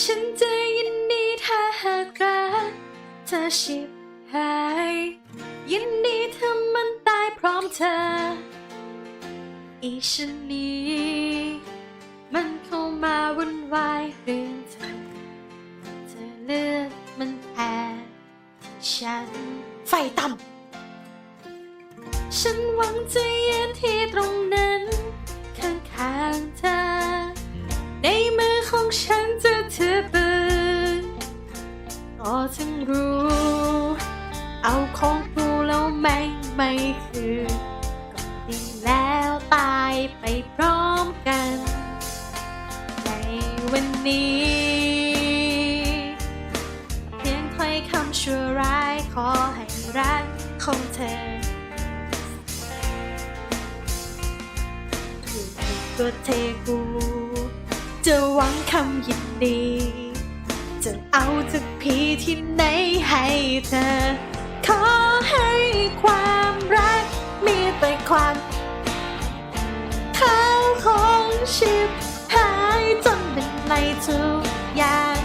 ฉันจะยินดีถ้าหากรักเธอชิบหาย ยินดีถ้ามันตายพร้อมเธอ อีฉันนี้มันเข้ามาวุ่นวายเรื่องเธอ เธอเลือกมันแทนฉัน ไฟต่ฉันหวังจะยืนที่ตรงนั้น ข้างๆเธอ ไม่คืนก็ดีแล้วตายไปพร้อมกัน ในวันนี้ เพียงถ้อยคำชั่วร้ายขอให้รักของเธออยู่ตัวเทกู จะหวังคำยินดีจะเอาจากพีที่ไหนให้เธอ ขอให้ความ ความข้าวของชิบหายจนเป็นในทุกอย่าง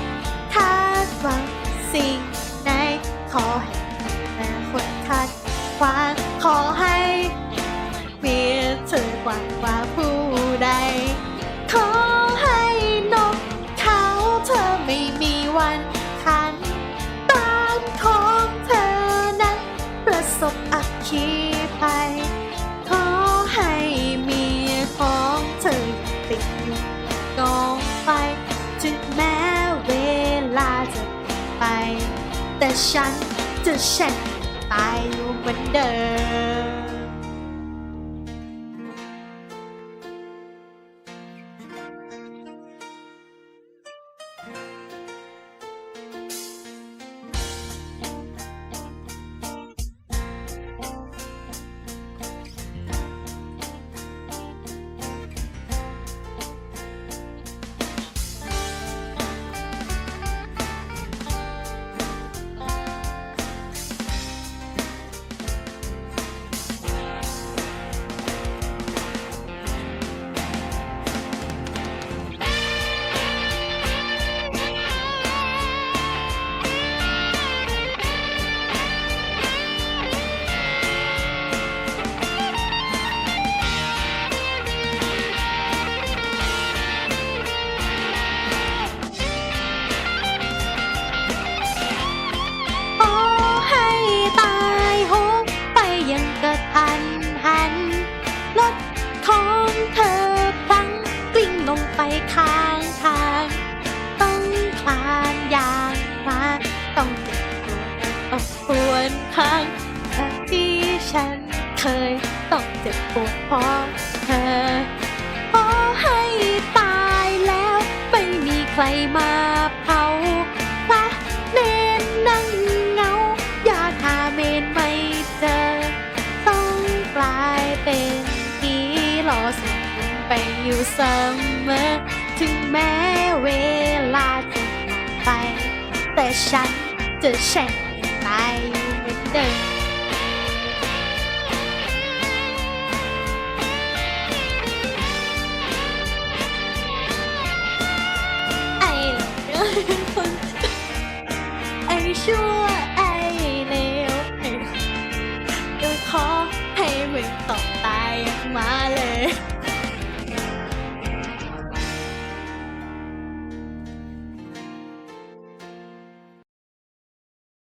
คาดหวังสิ่งไหนขอให้แต่คนคาดควางขอให้เมียเธอกว่ากว่าผู้ ไป แต่ฉันจะแช่งตายอยู่เหมือนเดิม ต้องเจ็บปวดพราะเธอขอให้ตายแล้ว ไม่มีใครมาเผาพระเนนนั่งเงา อยากหาเมนไม่เจอ ต้องกลายเป็นผีหลอสิงไปอยู่เสมอ ถึงแม้เวลาจะผ่านไป แต่ฉันจะแช่งตายอยู่เหมือนเดิม